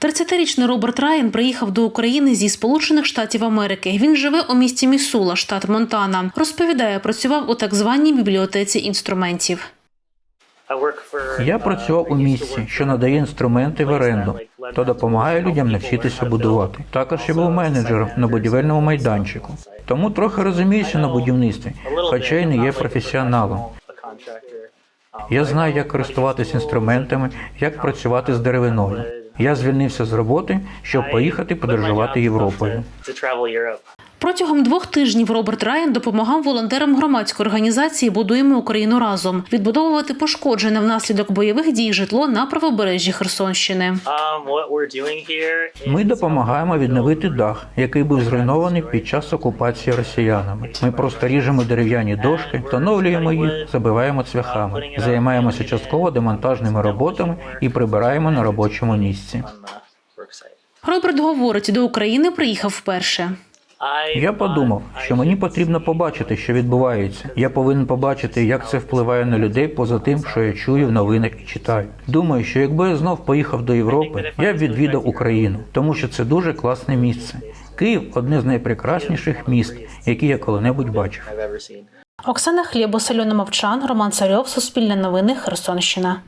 30-річний Роберт Райан приїхав до України зі Сполучених Штатів Америки. Він живе у місті Місула, штат Монтана. Розповідає, працював у так званій бібліотеці інструментів. Я працював у місці, що надає інструменти в оренду та допомагає людям навчитися будувати. Також я був менеджером на будівельному майданчику, тому трохи розуміюся на будівництві, хоча й не є професіоналом. Я знаю, як користуватися інструментами, як працювати з деревиною. Я звільнився з роботи, щоб поїхати подорожувати Європою. Протягом двох тижнів Роберт Райан допомагав волонтерам громадської організації Будуємо Україну разом відбудовувати пошкоджене внаслідок бойових дій житло на правобережжі Херсонщини. Ми допомагаємо відновити дах, який був зруйнований під час окупації росіянами. Ми просто ріжемо дерев'яні дошки, встановлюємо їх, забиваємо цвяхами, займаємося частково демонтажними роботами і прибираємо на робочому місці. Роберт говорить, до України приїхав вперше. Я подумав, що мені потрібно побачити, що відбувається. Я повинен побачити, як це впливає на людей поза тим, що я чую в новинах і читаю. Думаю, що якби я знов поїхав до Європи, я б відвідав Україну, тому що це дуже класне місце. Київ одне з найпрекрасніших міст, які я коли-небудь бачив. Оксана Хлєбос, Альона Мовчан, Роман Царьов, Суспільне новини, Херсонщина.